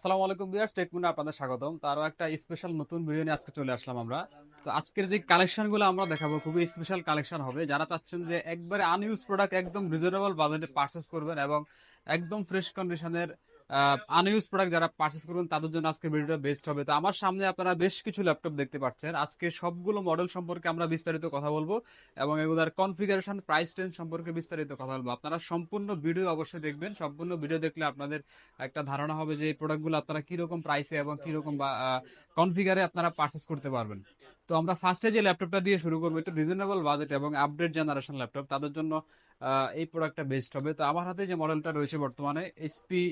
আসসালামু আলাইকুম বিয়ার স্টেটমেন্টে আপনাদের স্বাগতম। তো আরও একটা স্পেশাল নতুন ভিডিও নিয়ে আজকে চলে আসলাম আমরা। তো আজকের যে কালেকশনগুলো আমরা দেখাবো, খুবই স্পেশাল কালেকশন হবে। যারা চাচ্ছেন যে একবারে আনইউজ প্রোডাক্ট একদম রিজনেবল বাজেটে পারচেস করবেন এবং একদম ফ্রেশ কন্ডিশনের আনইউজ প্রোডাক্ট যারা পারচেস করবেন, তাদের জন্য আজকে ভিডিওটা বেস্ট হবে। তো আমার সামনে আপনারা বেশ কিছু ল্যাপটপ দেখতে পাচ্ছেন। আজকে সবগুলো মডেল সম্পর্কে আমরা বিস্তারিত কথা বলব এবং এগুলোর কনফিগারেশন প্রাইস রেঞ্জ সম্পর্কে বিস্তারিত কথা বলব। আপনারা সম্পূর্ণ ভিডিও অবশ্যই দেখবেন। সম্পূর্ণ ভিডিও দেখলে আপনাদের একটা ধারণা হবে যে এই প্রোডাক্টগুলো আপনারা কীরকম প্রাইসে এবং কীরকম কনফিগারে আপনারা পারচেস করতে পারবেন। তো আমরা ফার্স্টে যে ল্যাপটপটা দিয়ে শুরু করব একটু রিজনেবল বাজেট এবং আপডেট জেনারেশন ল্যাপটপ তাদের জন্য এই প্রোডাক্টটা বেস্ট হবে। তো আমার হাতে যে মডেলটা রয়েছে বর্তমানে এইচপি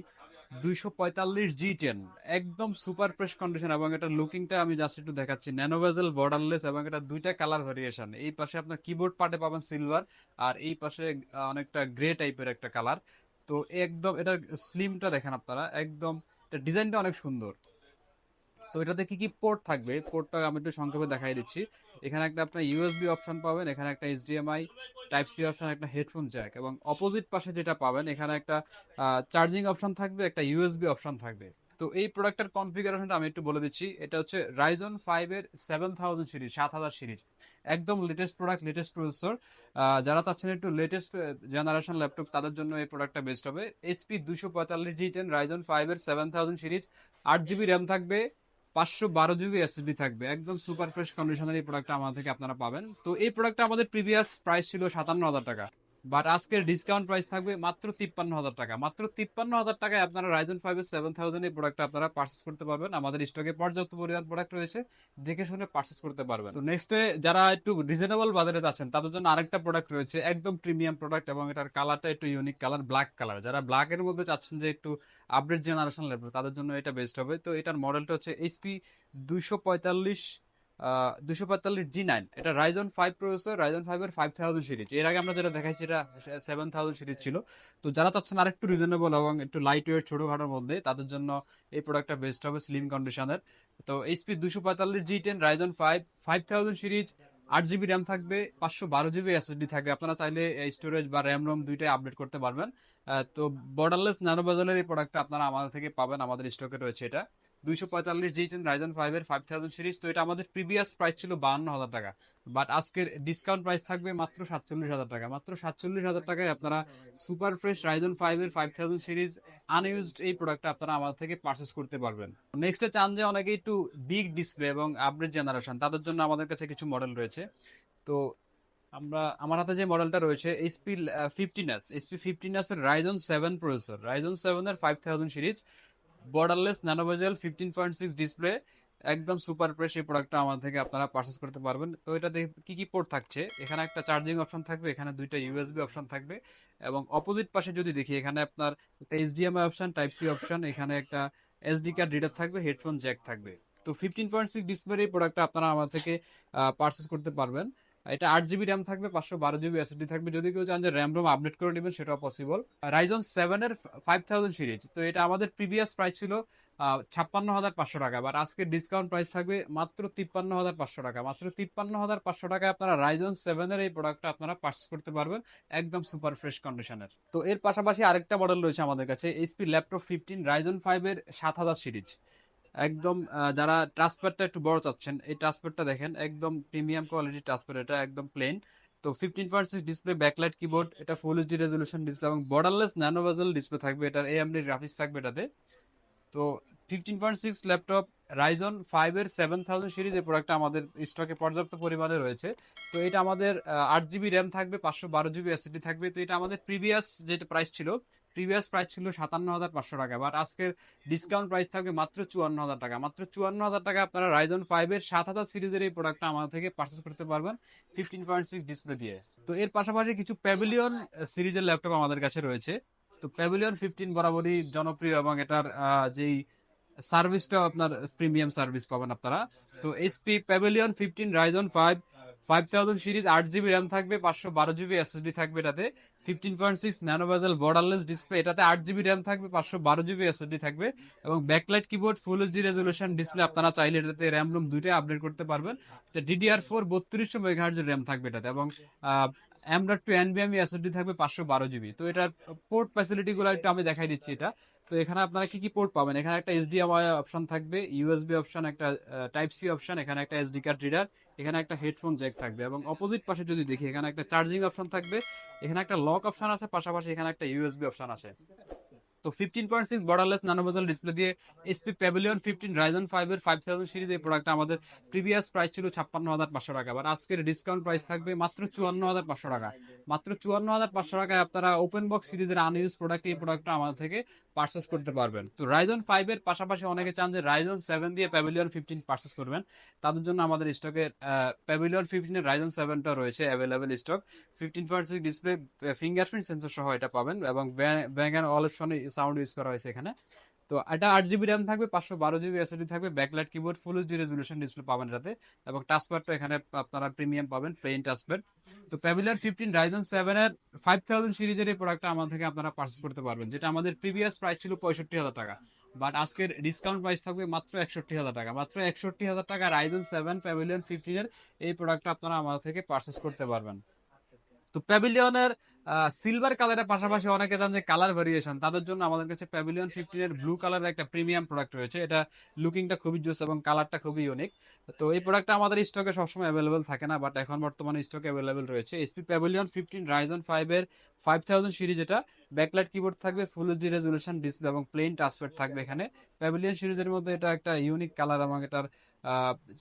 দুইশো পঁয়তাল্লিশ জি টেন একদম সুপার ফ্রেশ কন্ডিশন এবং এটা লুকিংটা আমি জাস্ট একটু দেখাচ্ছি। ন্যানোভেজেল বর্ডারলেস এবং এটা দুইটা কালার ভেরিয়েশন এই পাশে আপনার কিবোর্ড পার্টে পাবেন সিলভার আর এই পাশে অনেকটা গ্রে টাইপের একটা কালার তো একদম এটার স্লিমটা দেখেন আপনারা, একদম ডিজাইনটা অনেক সুন্দর। তো এটাতে কি কি পোর্ট থাকবে? পোর্টটা আমি একটু সংক্ষেপে দেখাই দিচ্ছি। এখানে একটা আপনার ইউএসবি অপশন পাবেন, এখানে একটা এইচডিএমআই টাইপ সি অপশন একটা হেডফোন জ্যাক এবং অপোজিট পাশে যেটা পাবেন, এখানে একটা চার্জিং অপশন থাকবে, একটা ইউএসবি অপশন থাকবে। তো এই প্রোডাক্টের কনফিগারেশনটা আমি একটু বলে দিচ্ছি। এটা হচ্ছে রাইজন ফাইভ এর সেভেন থাউজেন্ড সিরিজ সাত হাজার সিরিজ একদম লেটেস্ট প্রোডাক্ট লেটেস্ট প্রসেসর যারা চাচ্ছেন একটু লেটেস্ট জেনারেশন ল্যাপটপ তাদের জন্য এই প্রোডাক্টটা বেস্ট হবে। এসপি দুশো পঁয়তাল্লিশ জি টেন রাইজন ফাইভ এর সেভেন থাউজেন্ড সিরিজ আট জিবি র্যাম থাকবে পাঁচশো বারো জিবি এসএসডি থাকবে। একদম সুপার ফ্রেশ কন্ডিশনের এই প্রোডাক্টটা আমাদের থেকে আপনারা পাবেন। তো এই প্রোডাক্টটা আমাদের প্রিভিয়াস প্রাইস ছিল সাতান্ন হাজার টাকা। বাট আজকের ডিসকাউন্ট প্রাইস থাকবে মাত্র তিপ্পান্ন হাজার টাকা। মাত্র তিপ্পান্ন হাজার টাকায় আপনারা রাইজন ফাইভের সেভেন থাউজেন্ড এই প্রোডাক্টটা আপনারা পার্চেস করতে পারবেন। আমাদের স্টকে পর্যাপ্ত পরিমাণ প্রোডাক্ট রয়েছে, দেখে শুনে পার্চেস করতে পারবেন। তো নেক্সটে যারা একটু রিজনেবল বাজারে যাচ্ছেন, তাদের জন্য আরেকটা প্রোডাক্ট রয়েছে, একদম প্রিমিয়াম প্রোডাক্ট এবং এটার কালারটা একটু ইউনিক কালার ব্ল্যাক কালার যারা ব্ল্যাক এর মধ্যে চাচ্ছেন যে একটু আপডেট জেনারেশন ল্যাপটপ তাদের জন্য এটা বেস্ট হবে। তো এটার মডেলটা হচ্ছে এইচপি দুইশো পঁয়তাল্লিশ দুশো পঁয়তাল্লিশ জি নাইন। এটা Ryzen five processor Ryzen five thousand series এর আগে আমরা যেটা দেখাইছি এটা সেভেন থাউজেন্ড সিরিজ ছিল। তো যারা চাচ্ছেন আরেকটু রিজনেবল এবং একটু লাইট ওয়েট ছোটখাটোর মধ্যে, তাদের জন্য এই প্রোডাক্টটা বেস্ট হবে স্লিম কন্ডিশনের তো এইচপি দুশো পঁয়তাল্লিশ G ten Ryzen five five thousand series আট জিবি র্যাম থাকবে, পাঁচশো বারো জিবি এসএসডি থাকবে। আপনারা চাইলে স্টোরেজ বা র্যাম রোম দুইটাই আপডেট করতে পারবেন। তো বর্ডারলেস ন্যানো বাজারের এই প্রোডাক্টটা আপনারা আমাদের থেকে পাবেন, আমাদের স্টকে রয়েছে এটা। দুইশো পঁয়তাল্লিশ টেন রাইজন ফাইভ এর ফাইভ থাউজেন্ড সিরিজ তো এটা আমাদের প্রিভিয়াস প্রাইস ছিল হাজার টাকা। বাট আজকের ডিসকাউন্ট প্রাইস থাকবে মাত্র সাতচল্লিশ হাজার টাকা। মাত্র সাতচল্লিশ হাজার টাকায় আপনারা super fresh Ryzen five thousand series unused এই প্রোডাক্টটা আপনারা আমাদের থেকে পারচেস করতে পারবেন। নেক্সটে চান যে অনেকে একটু বিগ ডিসপ্লে এবং আপডেট জেনারেশন তাদের জন্য আমাদের কাছে কিছু মডেল রয়েছে। তো আমরা, আমার হাতে যে মডেলটা রয়েছে HP fifteen S HP fifteen S এর Ryzen seven processor Ryzen seven এর five thousand series borderless nano bezel fifteen point six display একদম সুপার ফ্রেশ এই প্রোডাক্টটা আমার থেকে আপনারা পারচেস করতে পারবেন। তো এটাতে কি কি পোর্ট থাকছে? এখানে একটা চার্জিং অপশন থাকবে, এখানে দুইটা ইউএসবি অপশন থাকবে এবং অপোজিট পাশে যদি দেখি, এখানে আপনার HDMI option type C option এখানে একটা এসডি কার্ড রিডার থাকবে হেডফোন জ্যাক থাকবে। তো ফিফটিন পয়েন্ট সিক্স ডিসপ্লের এই প্রোডাক্টটা আপনারা আমার থেকে পারচেস করতে পারবেন। এটা আট জিবি র্যাম থাকবে, পাঁচশো বারো জিবি এসএসডি থাকবে। যদি কেউ চান যে র্যাম রোম আপডেট করে নেবেন, সেটাও পসিবল রাইজন সেভেন এর ফাইভ থাউজেন্ড সিরিজ তো এটা আমাদের প্রিভিয়াস প্রাইস ছিল ছাপ্পান্ন হাজার পাঁচশো টাকা। বাট আজকে ডিসকাউন্ট প্রাইস থাকবে মাত্র তিপ্পান্ন হাজার পাঁচশো টাকা। মাত্র তিপ্পান্ন হাজার পাঁচশো টাকায় আপনারা রাইজন সেভেন এর এই প্রোডাক্টটা আপনারা পার্চেস করতে পারবেন একদম সুপার ফ্রেশ কন্ডিশনের তো এর পাশাপাশি আরেকটা মডেল রয়েছে আমাদের কাছে HP laptop fifteen Ryzen five এর সাত হাজার সিরিজ একদম যারা ট্রান্সপারটা একটু বড় চাচ্ছেন, এই ট্রান্সপারটা দেখেন, একদম প্রিমিয়াম কোয়ালিটি ট্রান্সপার এটা একদম প্লেন তো fifteen percent display backlight keyboard এটা ফুল এইচডি রেজলিউশন ডিসপ্লে এবং বর্ডারলেস ন্যানো ডিসপ্লে থাকবে, এটার এএমডি গ্রাফিক্স থাকবে এটাতে। তো fifteen point six laptop Ryzen five এর সেভেন থাউজেন্ড সিরিজ এই প্রোডাক্টটা আমাদের স্টকে পর্যাপ্ত পরিমাণে রয়েছে। তো এটা আমাদের আট জিবি র্যাম থাকবে, পাঁচশো বারো জিবি এসএসডি থাকবে। তো এটা আমাদের প্রিভিয়াস যেটা প্রাইস ছিল প্রিভিয়াস প্রাইস ছিল সাতান্ন হাজার পাঁচশো টাকা। বাট আজকের ডিসকাউন্ট প্রাইস থাকবে মাত্র চুয়ান্ন হাজার টাকা। মাত্র চুয়ান্ন হাজার টাকা আপনারা রাইজন ফাইভ এর সাত হাজার সিরিজের এই প্রোডাক্টটা আমাদের থেকে পারচেস করতে পারবেন ফিফটিন পয়েন্ট সিক্স ডিসপ্লে দিয়ে। তো এর পাশাপাশি কিছু প্যাভিলিয়ন সিরিজের ল্যাপটপ আমাদের কাছে রয়েছে। তো প্যাভিলিয়ন ফিফটিন বরাবরই জনপ্রিয় এবং এটার যেই সার্ভিসটাও আপনার প্রিমিয়াম সার্ভিস পাবেন আপনারা। তো HP pavilion fifteen Ryzen five five thousand series আট জিবি র্যাম থাকবে, পাঁচশো বারো জিবি এসএসডি থাকবে এটাতে। Fifteen point six nano bezel borderless display এটাতে আট জিবি র্যাম থাকবে, পাঁচশো বারো জিবি এসএসডি থাকবে এবং backlight keyboard full HD resolution display আপনারা চাইলে এটাতে র্যাম রুম দুইটাই আপডেট করতে পারবেন। এটা ডিডিআর ফোর বত্রিশশো মেগাহার্জের র্যাম থাকবে এটাতে এবং অ্যামডট টু এনবিএম এসএসডি থাকবে পাঁচশো বারো জিবি তো এটার পোর্ট ফ্যাসিলিটি গুলো একটু আমি দেখাই দিচ্ছি এটা। তো এখানে আপনারা কি কি পোর্ট পাবেন? এখানে একটা এইচডিএমআই অপশন থাকবে ইউএসবি অপশন একটা টাইপ সি অপশন এখানে একটা এসডি কার্ড রিডার এখানে একটা হেডফোন জ্যাক থাকবে এবং অপোজিট পাশে যদি দেখি, এখানে একটা চার্জিং অপশন থাকবে, এখানে একটা লক অপশন আছে, পাশাপাশি এখানে একটা ইউএসবি অপশন আছে। তো fifteen point six borderless nano bezel display দিয়ে HP pavilion fifteen Ryzen five এর ফাইভ থাউজেন্ড সিরিজ এই প্রোডাক্ট আমাদের প্রিভিয়াস প্রাইস ছিল ছাপ্পান্ন হাজার পাঁচশো টাকা। আর আজকের ডিসকাউন্ট প্রাইস থাকবে মাত্র চুয়ান্ন হাজার পাঁচশো টাকা। মাত্র চুয়ান্ন হাজার পাঁচশো টাকায় আপনারা ওপেন বক্স সিরিজের আনইউজ প্রোডাক্ট এই প্রোডাক্টটা আমাদের থেকে পার্চেস করতে পারবেন। তো রাইজন ফাইভ এর পাশাপাশি অনেকে চান যে রাইজন সেভেন দিয়ে প্যাভিলিয়ন ফিফটিন পার্সেস করবেন। তাদের জন্য আমাদের স্টকে প্যাভিলিয়ন ফিফটিনের রাইজন সেভেনটা রয়েছে available stock fifteen percent display fingerprint sensor সহ এটা পাবেন এবং Bang and all sound use করা হয়েছে এখানে। তো এটা আট জিবি র্যাম থাকবে, পাঁচশো বারো জিবি এসএসডি থাকবে backlight keyboard full HD resolution display পাবেন যাতে এবং টাচপ্যাডটা এখানে আপনারা প্রিমিয়াম পাবেন প্লেন টাচপ্যাড তো প্যাভিলিয়ন ফিফটিন রাইজন সেভেন এর ফাইভ থাউজেন্ড সিরিজের এই প্রোডাক্টটা আমার থেকে আপনারা পার্চেস করতে পারবেন, যেটা আমাদের প্রিভিয়াস প্রাইস ছিল পঁয়ষট্টি হাজার টাকা। বাট আজকের ডিসকাউন্ট প্রাইস থাকবে মাত্র একষট্টি হাজার টাকা, মাত্র একষট্টি হাজার টাকা রাইজন সেভেন প্যাভিলিয়ন ফিফটিনের এই প্রোডাক্টটা আপনারা আমাদের থেকে পার্চেস করতে পারবেন। তো প্যাভিলিয়নের সিলভার কালারের পাশাপাশি অনেকে জান যে কালার ভেরিয়েশন তাদের জন্য আমাদের কাছে প্যাভিলিয়ন ফিফটিন এর ব্লু কালারের একটা প্রিমিয়াম প্রোডাক্ট রয়েছে। এটা লুকিংটা খুবই জোস এবং কালারটা খুবই ইউনিক তো এই প্রোডাক্টটা আমাদের স্টকে সবসময় অ্যাভেলেবেল থাকে না বাট এখন বর্তমানে স্টকে অ্যাভেলেবেল রয়েছে। HP pavilion fifteen Ryzen five এর ফাইভ থাউজেন্ড সিরিজ এটা ব্যাকলাইট কিবোর্ড থাকবে ফুল এইচডি রেজুলেশন ডিসপ্লে এবং প্লেন টাচপ্যাড থাকবে এখানে। প্যাভিলিয়ন সিরিজের মধ্যে এটা একটা ইউনিক কালার এবং এটার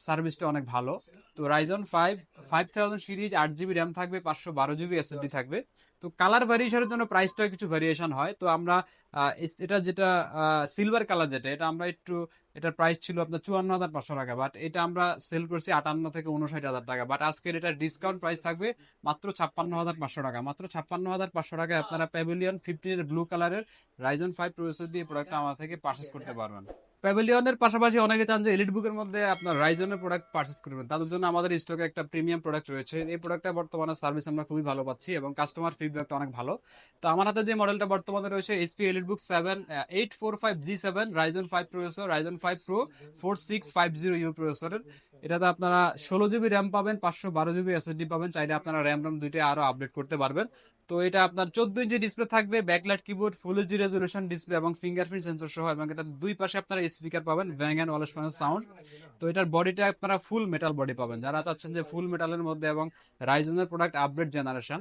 সার্ভিসটা অনেক ভালো। তো Ryzen five five thousand series আট জিবি র্যাম থাকবে, পাঁচশো বারো জিবি এসএসডি থাকবে। তো কালার ভ্যারিয়েশনের জন্য প্রাইসটা কিছু ভ্যারিয়েশন হয়। তো আমরা এটা যেটা সিলভার কালার যেটা, এটা আমরা একটু, এটার প্রাইস ছিল আপনার চুয়ান্ন হাজার পাঁচশো টাকা বাট এটা আমরা সেল করছি আটান্ন থেকে উনষাট হাজার টাকা বাট আজকের এটার ডিসকাউন্ট প্রাইস থাকবে মাত্র ছাপ্পান্ন হাজার পাঁচশো টাকা, মাত্র ছাপ্পান্ন হাজার পাঁচশো টাকায় আপনারা প্যাভিলিয়ন ফিফটিনের ব্লু কালারের রাইজন ফাইভ প্রসেসর দিয়ে প্রোডাক্টটা আমার থেকে পারচেস করতে পারবেন। প্যাভিলিয়নের পাশাপাশি অনেকে চান যে এলিট বুকের মধ্যে আপনার রাইজনের প্রোডাক্ট পারচেস করবেন, তাদের জন্য আমাদের স্টকে একটা প্রিমিয়াম প্রোডাক্ট রয়েছে। এই প্রোডাক্টটা বর্তমানে সার্ভিস আমরা খুবই ভালো পাচ্ছি এবং কাস্টমার ফিডব্যাকটা অনেক ভালো। তো আমার হাতে যে মডেলটা বর্তমানে রয়েছে HP Book 7 uh, 845G7 Ryzen 5 processor, Ryzen 5 Pro 4650U processor. এটাতে আপনারা ষোলো জিবি র্যাম পাবেন, পাঁচশো বারো জিবি এসএসডি পাবেন। চাইলে আপনারা র্যাম র্যাম দুইটা আরও আপডেট করতে পারবেন। তো এটা আপনার চোদ্দ ইঞ্চি ডিসপ্লে থাকবে backlight keyboard full HD resolution display এবং ফিঙ্গারপ্রিন্ট সেন্সর সহ এবং এটা দুই পাশে আপনারা স্পিকার পাবেন ব্যাং অ্যান্ড অলস সাউন্ড তো এটার বডিটা আপনারা ফুল মেটাল বডি পাবেন। যারা চাচ্ছেন যে ফুল মেটালের মধ্যে এবং রাইজনের প্রোডাক্ট আপডেট জেনারেশন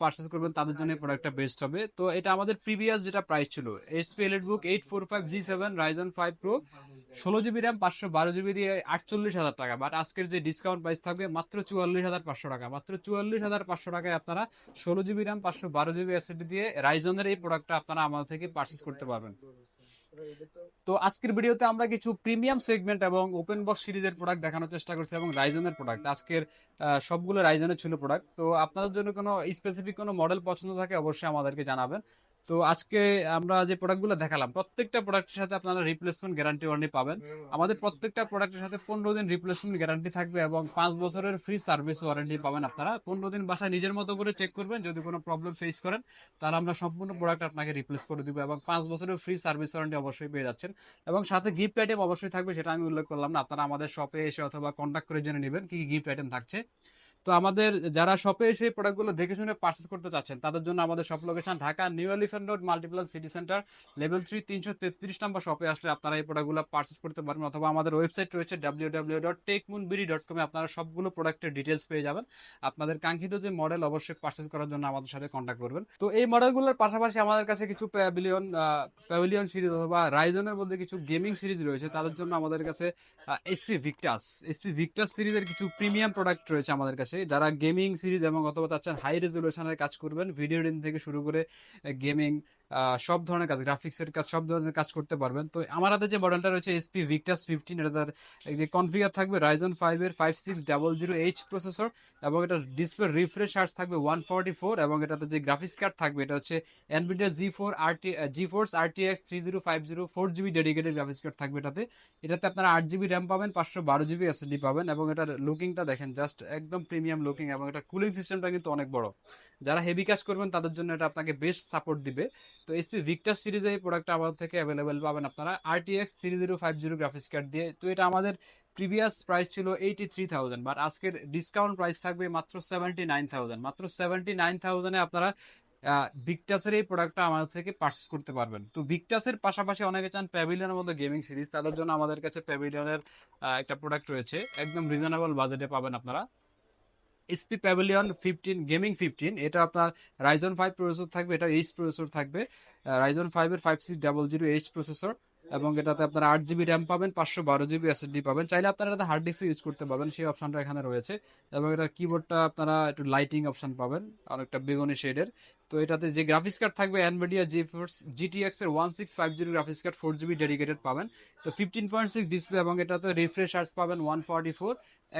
পারচেস করবেন, তাদের জন্য প্রোডাক্টটা বেস্ট হবে। তো এটা আমাদের প্রিভিয়াস যেটা প্রাইস ছিল HP elite book eight four five G seven Ryzen five pro ষোলো জিবি র্যাম পাঁচশো বারো জিবি দিয়ে আটচল্লিশ হাজার টাকা বাট আজকের যে ডিসকাউন্ট প্রাইস থাকবে মাত্র চুয়াল্লিশ হাজার পাঁচশো টাকা। মাত্র চুয়াল্লিশ হাজার পাঁচশো টাকায় আপনারা ষোলো জিবি র্যাম পাঁচশো বারো জিবি এসএসডি দিয়ে রাইজনের এই প্রোডাক্টটা আপনারা আমাদের থেকে পারচেস করতে পারবেন। তো আজকের ভিডিওতে আমরা কিছু প্রিমিয়াম সেগমেন্ট এবং ওপেন বক্স সিরিজের প্রোডাক্ট দেখানোর চেষ্টা করছি এবং রাইজনের প্রোডাক্ট আজকের সবগুলো রাইজনের ছিল প্রোডাক্ট তো আপনাদের জন্য কোনো স্পেসিফিক কোনো মডেল পছন্দ থাকে অবশ্যই আমাদেরকে জানাবেন। তো আজকে আমরা যে প্রোডাক্টগুলো দেখালাম, প্রত্যেকটা প্রোডাক্টের সাথে আপনারা রিপ্লেসমেন্ট গ্যারান্টি ওয়ারেন্টি পাবেন। আমাদের প্রত্যেকটা প্রোডাক্টের সাথে পনেরো দিন রিপ্লেসমেন্ট গ্যারান্টি থাকবে এবং পাঁচ বছরের ফ্রি সার্ভিস ওয়ারেন্টি পাবেন আপনারা। পনেরো দিন বাসায় নিজের মতো করে চেক করবেন, যদি কোনো প্রবলেম ফেস করেন, তাহলে আমরা সম্পূর্ণ প্রোডাক্ট আপনাকে রিপ্লেস করে দিব এবং পাঁচ বছরের ফ্রি সার্ভিস ওয়ারেন্টি অবশ্যই পেয়ে যাচ্ছেন। এবং সাথে গিফট আইটেম অবশ্যই থাকবে, সেটা আমি উল্লেখ করলাম না। আপনারা আমাদের শপে এসে অথবা কন্ট্যাক্ট করে জেনে নেবেন কি কি গিফট আইটেম থাকছে। তো আমাদের যারা শপে এসে প্রোডাক্টগুলো দেখে শুনে পার্চেস করতে চাচ্ছেন, তাদের জন্য আমাদের shop location Dhaka New Elephant Road Multiplan City Centre level three তিনশো তেত্রিশ নম্বর শপে আসলে আপনারা এই প্রোডাক্টগুলো পার্চেস করতে পারবেন অথবা আমাদের ওয়েবসাইট রয়েছে W W dot tech moon BD dot কমে আপনারা সবগুলো প্রোডাক্টের ডিটেলস পেয়ে যাবেন। আপনাদের কাঙ্ক্ষিত যে মডেল অবশ্যই পার্চেস করার জন্য আমাদের সাথে কন্ট্যাক্ট করবেন। তো এই মডেলগুলোর পাশাপাশি আমাদের কাছে কিছু প্যাভিলিয়ন প্যাভিলিয়ন সিরিজ অথবা রাইজনের মধ্যে কিছু গেমিং সিরিজ রয়েছে, তাদের জন্য আমাদের কাছে এসপি ভিক্টাস এসপি ভিক্টাস সিরিজের কিছু প্রিমিয়াম প্রোডাক্ট রয়েছে আমাদের কাছে। যারা গেমিং সিরিজ এবং অথবা চাচ্ছেন হাই রেজলিউশনের কাজ করবেন ভিডিও এডিটিং থেকে শুরু করে গেমিং সব ধরনের কাজ গ্রাফিক্সের কাজ, সব ধরনের কাজ করতে পারবেন। তো আমার হাতে যে মডেলটা রয়েছে এসপি ভিক্টাস ফিফটিন এটা তার যে কনফিগার থাকবে রাইজন ফাইভ এর five six double zero H processor এবং এটা ডিসপ্লে রিফ্রেশ চার্জ থাকবে ওয়ান ফর্টি ফোর এবং এটাতে যে গ্রাফিক্স কার্ড থাকবে, এটা হচ্ছে Nvidia G four RT GeForce RT X three zero five zero four GB dedicated graphics card থাকবে এটাতে। এটাতে আপনারা আট জিবি র্যাম পাবেন, পাঁচশো বারো জিবি এসএসডি পাবেন এবং এটার লুকিংটা দেখেন জাস্ট একদম প্রিমিয়াম লুকিং এবং এটা কুলিং সিস্টেমটা কিন্তু অনেক বড়। যারা হেভি কাজ করবেন, তাদের জন্য এটা আপনাকে বেস্ট সাপোর্ট দিবে। তো এসপি ভিক্টার সিরিজে এই প্রোডাক্টটা আমাদের থেকে অ্যাভেলেবেল পাবেন আপনারা। RTX three zero five zero graphics card দিয়ে। তো এটা আমাদের প্রিভিয়াস প্রাইস ছিল এইটি থ্রি থাউজেন্ড বাট আজকের ডিসকাউন্ট প্রাইস থাকবে মাত্র সেভেন্টি নাইন থাউজেন্ড মাত্র সেভেন্টি নাইন থাউজেন্ডে আপনারা ভিক্টাসের এই প্রোডাক্টটা আমাদের থেকে পারচেস করতে পারবেন। তো ভিক্টাসের পাশাপাশি অনেকে চান প্যাভিলিয়নের মধ্যে গেমিং সিরিজ তাদের জন্য আমাদের কাছে প্যাভিলিয়নের একটা প্রোডাক্ট রয়েছে। একদম রিজনেবল বাজেটে পাবেন আপনারা। HP Pavilion fifteen gaming fifteen এটা আপনার রাইজন ফাইভ প্রসেসর থাকবে, এটা এইচ প্রসেসর থাকবে রাইজন ফাইভের five six double zero H processor এবং এটাতে আপনারা আট জিবি র্যাম পাবেন, পাঁচশো বারো জিবি এসএসডি পাবেন। চাইলে আপনারা এটাতে হার্ড ডিস্ক ইউজ করতে পারবেন, সেই অপশনটা এখানে রয়েছে। এবং এটার কিবোর্ডটা আপনারা একটু লাইটিং অপশন পাবেন, অনেকটা বেগুনি শেডের তো এটাতে যে গ্রাফিক্স কার্ড থাকবে অ্যানভিডিয়া জি ফোর্স জিটিএক্স এর one six five zero graphics card four GB dedicated পাবেন। তো ফিফটিন পয়েন্ট সিক্স ডিসপ্লে এবং এটাতে রিফ্রেশ আর্টস পাবেন ওয়ান ফর্টি ফোর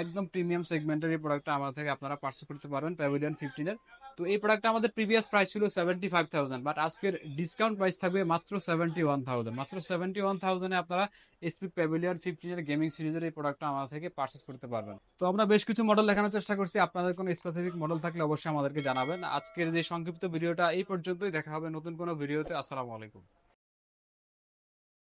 একদম প্রিমিয়াম সেগমেন্টের এই প্রোডাক্টটা আমার থেকে আপনারা পার্সেল করতে পারবেন প্যাভিলিয়ন ফিফটিনের তো এই প্রোডাক্টটা আমাদের প্রিভিয়াস প্রাইস ছিল সেভেন্টি ফাইভ থাউজেন্ড বাট আজকের ডিসকাউন্ট প্রাইস থাকবে মাত্র সেভেন্টি ওয়ান থাউজেন্ড মাত্র সেভেন্টি ওয়ান থাউজেন্ডে আপনারা এসপি প্যাভিলিয়ন ফিফটিনের গেমিং সিরিজের এই প্রোডাক্টটা আমাদের থেকে পারচেস করতে পারবেন। তো আমরা বেশ কিছু মডেল দেখানোর চেষ্টা করছি। আপনাদের কোনো স্পেসিফিক মডেল থাকলে অবশ্যই আমাদেরকে জানাবেন। আজকের যে সংক্ষিপ্ত ভিডিওটা এই পর্যন্তই। দেখা হবে নতুন কোনো ভিডিওতে। আসসালামু আলাইকুম।